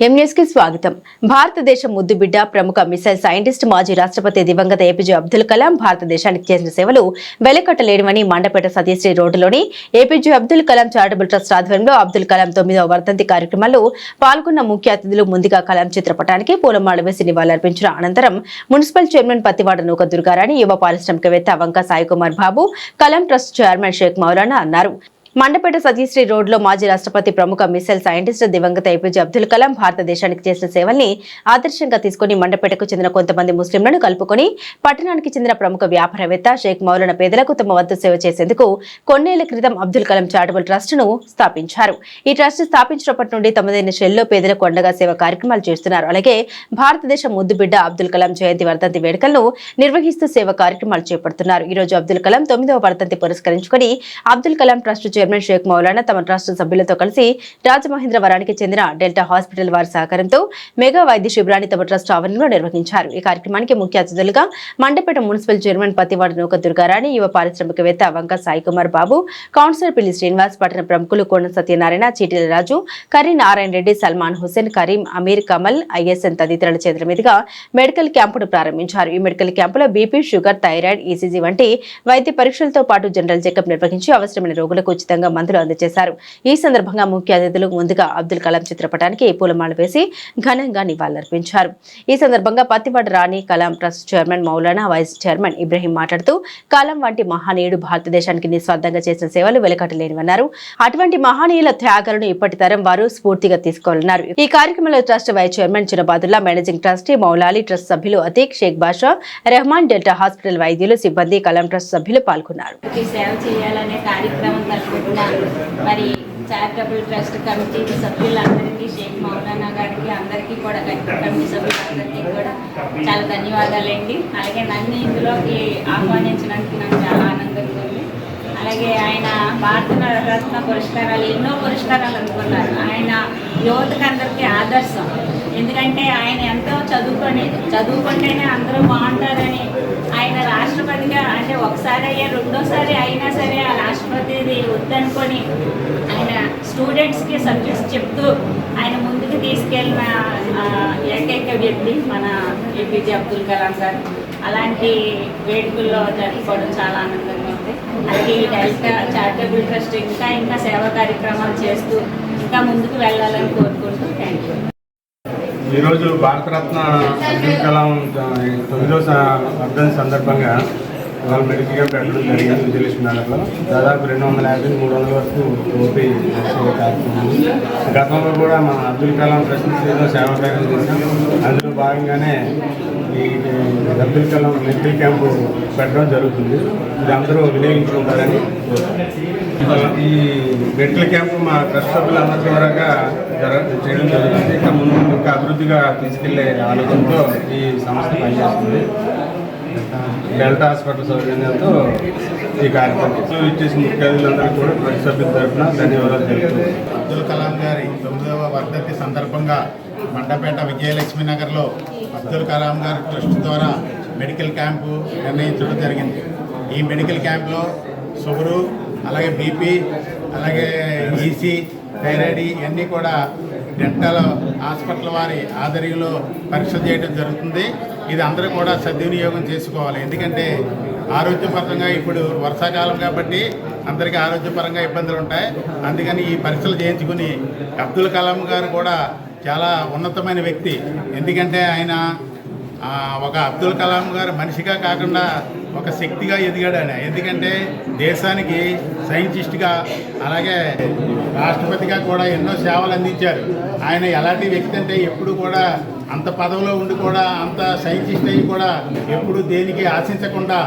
ఎంఎస్కి స్వాగతం. భారతదేశం ముద్దుబిడ్డ ప్రముఖ మిసైల్ సైంటిస్ట్ మాజీ రాష్ట్రపతి దివంగత ఏపీజే అబ్దుల్ కలాం భారతదేశానికి చేసిన సేవలు వెలకట్టలేనివని మండపేట సతీశ్రీ రోడ్డులోని APJ Abdul Kalam charitable trust ఆధ్వర్యంలో అబ్దుల్ కలాం తొమ్మిదవ వర్ధంతి కార్యక్రమంలో పాల్గొన్న ముఖ్య అతిథులు ముందుగా కలాం చిత్రపటానికి పూలమాల వేసి నివాళులర్పించిన అనంతరం మున్సిపల్ చైర్మన్ పత్తివాడ నూక దుర్గారాణి యువ పారిశ్రామికవేత్త వంక సాయికుమార్ బాబు కలాం ట్రస్ట్ చైర్మన్ షేక్ మౌలానా అన్నారు. మండపేట సతీశ్రీ రోడ్లో మాజీ రాష్ట్రపతి ప్రముఖ మిసైల్ సైంటిస్ట్ దివంగత ఏపీజే అబ్దుల్ కలాం భారతదేశానికి చేసిన సేవల్ని ఆదర్శంగా తీసుకుని మండపేటకు చెందిన కొంతమంది ముస్లింలను కలుపుకొని పట్టణానికి చెందిన ప్రముఖ వ్యాపారవేత్త షేక్ మౌలన పేదలకు తమ వద్ద సేవ చేసేందుకు కొన్నేళ్ళ క్రితం అబ్దుల్ కలాం చారిటబుల్ ట్రస్ట్ను స్థాపించారు. ఈ ట్రస్ట్ స్థాపించినప్పటి నుండి తమదైన షెల్లో పేదలకు అండగా సేవ కార్యక్రమాలు చేస్తున్నారు. అలాగే భారతదేశ ముద్దుబిడ్డ అబ్దుల్ కలాం జయంతి వర్ధంతి వేడుకలను నిర్వహిస్తూ సేవ కార్యక్రమాలు చేపడుతున్నారు. ఈ రోజు అబ్దుల్ కలాం తొమ్మిదవ వర్ధంతి పురస్కరించుకొని అబ్దుల్ కలాం ట్రస్ట్ చైర్మన్ షేక్ మౌలానా తమ రాష్ట్ర సభ్యులతో కలిసి రాజమహేంద్రవరానికి చెందిన డెల్టా హాస్పిటల్ వారి సహకారంతో మెగా వైద్య శిబిరాన్ని తమ ట్రస్ట్ ఆవరణలో నిర్వహించారు. ఈ కార్యక్రమానికి ముఖ్య అతిథులుగా మండపేట మున్సిపల్ చైర్మన్ పతివాడ నూక దుర్గారాణి యువ పారిశ్రామికవేత్త వంక సాయి కుమార్ బాబు కౌన్సిలర్ పిల్లి శ్రీనివాస్ పట్టణ ప్రముఖులు కోన సత్యనారాయణ చీటిల రాజు కరీ నారాయణ రెడ్డి సల్మాన్ హుసేన్ కరీం అమీర్ కమల్ ఐఎస్ఎన్ తదితరుల చేతుల మీదుగా మెడికల్ క్యాంపును ప్రారంభించారు. ఈ మెడికల్ క్యాంపులో బీపీ షుగర్ థైరాయిడ్ ఈసీజీ వంటి వైద్య పరీక్షలతో పాటు జనరల్ చెకప్ నిర్వహించి అవసరమైన రోగులకు ఉచితంగా మందులు అందజేశారు. ఈ సందర్భంగా ముఖ్య అతిథులు ముందుగా అబ్దుల్ కలాం చిత్రపటానికి పూలమాల వేసి ఘనంగా నివాళులర్పించారు. ఈ సందర్భంగా Pattipati Rani Kalam trust chairman Maulana vice chairman Ibrahim మాట్లాడుతూ కలాం వంటి మహానీయుడు భారతదేశానికి నిస్వార్థంగా చేసిన సేవలు వెలకట్టలేనివన్నారు అటువంటి మహానీయుల త్యాగాలను ఇప్పటి తరం వారు స్ఫూర్తిగా తీసుకోవాలన్నారు. ఈ కార్యక్రమంలో trust vice chairman Chinabadulla managing trustee Maulali trust సభ్యులు అతీక్ షేక్ బాషా రెహమాన్ డెల్టా హాస్పిటల్ వైద్యులు సిబ్బంది కలాం ట్రస్ట్ సభ్యులు పాల్గొన్నారు. ఈ మరి చారిటబుల్ ట్రస్ట్ కమిటీ సభ్యులందరికీ షేక్ మౌలానా గారికి అందరికీ కూడా కమిటీ సభ్యులందరికీ కూడా చాలా ధన్యవాదాలండి. అలాగే నన్ను ఇందులోకి ఆహ్వానించడానికి నాకు చాలా ఆనందంగా ఉంది. అలాగే ఆయన భారత రత్న పురస్కారాలు ఎన్నో పురస్కారాలు అనుకున్నారు ఆయన యువతకు అందరికీ ఆదర్శం. ఎందుకంటే ఆయన ఎంతో చదువుకొని చదువుకుంటేనే అందరూ బాగుంటారని ఆయన రాష్ట్రపతిగా అంటే ఒకసారి అయ్యా రెండోసారి అయినా సరే ఆ రాష్ట్రపతిది వద్దనుకొని ఆయన స్టూడెంట్స్కి సబ్జెక్ట్స్ చెప్తూ ఆయన ముందుకు తీసుకెళ్ళిన ఏకైక వ్యక్తి మన ఏపీజే అబ్దుల్ కలాం గారు. అలాంటి వేడుకల్లో జరుపుకోవడం చాలా ఆనందంగా ఉంది. అలాగే ఈ చారిటబుల్ ట్రస్ట్ ఇంకా ఇంకా సేవా కార్యక్రమాలు చేస్తూ ఇంకా ముందుకు వెళ్ళాలని కోరుకుంటూ థ్యాంక్ యూ ఈరోజు భారతరత్న అబ్దుల్ కలాం తొమ్మిదో వర్ధన్ సందర్భంగా వాళ్ళ మెడికల్గా పెట్టడం జరిగింది విజయలక్ష్మి దాదాపు రెండు వందల యాభై మూడు వందల వరకు ఓపీ కార్యక్రమం గతంలో కూడా మన అబ్దుల్ కలాం ప్రశ్నించేదో ఏదో సేవా కార్యం చేశాం అందులో భాగంగానే ఈ అబ్దుల్ కలాం మెడికల్ క్యాంపు పెట్టడం జరుగుతుంది. ఇది అందరూ వినియోగించుకుంటారని. ఈ మెడికల్ క్యాంపు మా ట్రస్ట్ సభ్యులందరి ద్వారాగా జర చేయడం జరుగుతుంది. ఇంకా ముందు ఇంకా అభివృద్ధిగా తీసుకెళ్ళే ఆలోచనతో ఈ సంస్థ పనిచేస్తుంది. డెల్టా హాస్పిటల్ సౌజన్యంతో ఈ కార్యక్రమం ఇచ్చేసి ముఖ్య అతిథులందరికీ కూడా ట్రస్ట్ సభ్యుల తరఫున ధన్యవాదాలు తెలుపుతున్నాను అబ్దుల్ కలాం గారి తొమ్మిదవ వర్ధంతి సందర్భంగా మండపేట విజయలక్ష్మి నగర్లో అబ్దుల్ కలాం గారి ట్రస్ట్ ద్వారా మెడికల్ క్యాంపు నిర్ణయించడం జరిగింది. ఈ మెడికల్ క్యాంప్లో షుగరు అలాగే బీపీ అలాగే ఈసీ థైరాయిడ్ ఇవన్నీ కూడా డెంటల్ హాస్పిటల్ వారి ఆధ్వర్యంలో పరీక్ష చేయడం జరుగుతుంది. ఇది అందరూ కూడా సద్వినియోగం చేసుకోవాలి. ఎందుకంటే ఆరోగ్యపరంగా ఇప్పుడు వర్షాకాలం కాబట్టి అందరికీ ఆరోగ్యపరంగా ఇబ్బందులు ఉంటాయి. అందుకని ఈ పరీక్షలు చేయించుకుని అబ్దుల్ కలాం గారు కూడా చాలా ఉన్నతమైన వ్యక్తి. ఎందుకంటే ఆయన ఒక అబ్దుల్ కలాం గారు మనిషిగా కాకుండా ఒక శక్తిగా ఎదిగాడు ఆయన. ఎందుకంటే దేశానికి సైంటిస్ట్గా అలాగే రాష్ట్రపతిగా కూడా ఎన్నో సేవలు అందించారు. ఆయన ఎలాంటి వ్యక్తి అంటే ఎప్పుడు కూడా అంత పదవిలో ఉండి కూడా అంత సైంటిస్ట్ అయ్యి కూడా ఎప్పుడు దేనికి ఆశించకుండా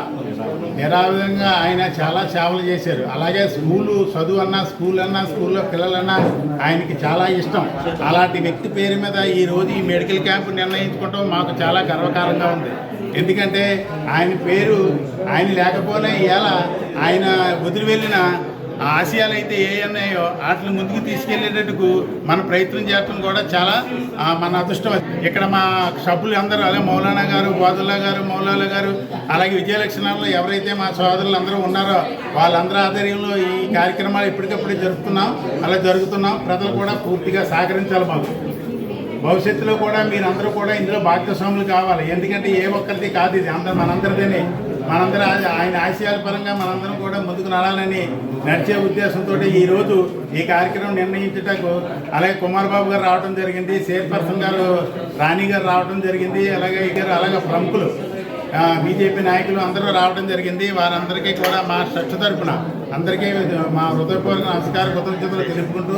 నిరావిధంగా ఆయన చాలా సేవలు చేశారు. అలాగే స్కూలు చదువు అన్నా స్కూల్ అన్నా స్కూల్లో పిల్లలన్నా ఆయనకి చాలా ఇష్టం. అలాంటి వ్యక్తి పేరు మీద ఈ రోజు ఈ మెడికల్ క్యాంప్ నిర్ణయించుకోవటం మాకు చాలా గర్వకారంగా ఉంది. ఎందుకంటే ఆయన పేరు ఆయన లేకపోయినా ఇలా ఆయన వదిలి వెళ్ళిన ఆ ఆశయాలు అయితే ఏ ఉన్నాయో వాటిని ముందుకు తీసుకెళ్ళేటట్టుకు మన ప్రయత్నం చేయటం కూడా చాలా మన అదృష్టం. ఇక్కడ మా సభ్యులు అందరూ అలాగే మౌలానా గారు బాదుల్లా గారు మౌలాలా గారు అలాగే విజయలక్ష్మణలో ఎవరైతే మా సోదరులు అందరూ ఉన్నారో వాళ్ళందరూ ఆధ్వర్యంలో ఈ కార్యక్రమాలు ఎప్పటికప్పుడు జరుపుతున్నాం అలా జరుగుతున్నాం. ప్రజలు కూడా పూర్తిగా సహకరించాలి మాకు. భవిష్యత్తులో కూడా మీరందరూ కూడా ఇందులో భాగస్వాములు కావాలి. ఎందుకంటే ఏ ఒక్కరిది కాదు ఇది. అందరు మనందరిదేనే. మనందరం ఆయన ఆశయాల పరంగా మనందరం కూడా ముందుకు నడాలని నడిచే ఉద్దేశంతో ఈరోజు ఈ కార్యక్రమం నిర్ణయించుటకు అలాగే కుమార్ బాబు గారు రావడం జరిగింది. చైర్పర్సన్ గారు రాణి గారు రావడం జరిగింది. అలాగే ఈ గారు అలాగే ప్రముఖులు బీజేపీ నాయకులు అందరూ రావడం జరిగింది. వారందరికీ కూడా మా ట్రస్ట్ తరఫున అందరికీ మా హృదయపూర్వక నమస్కార కృతజ్ఞతలు తెలుపుకుంటూ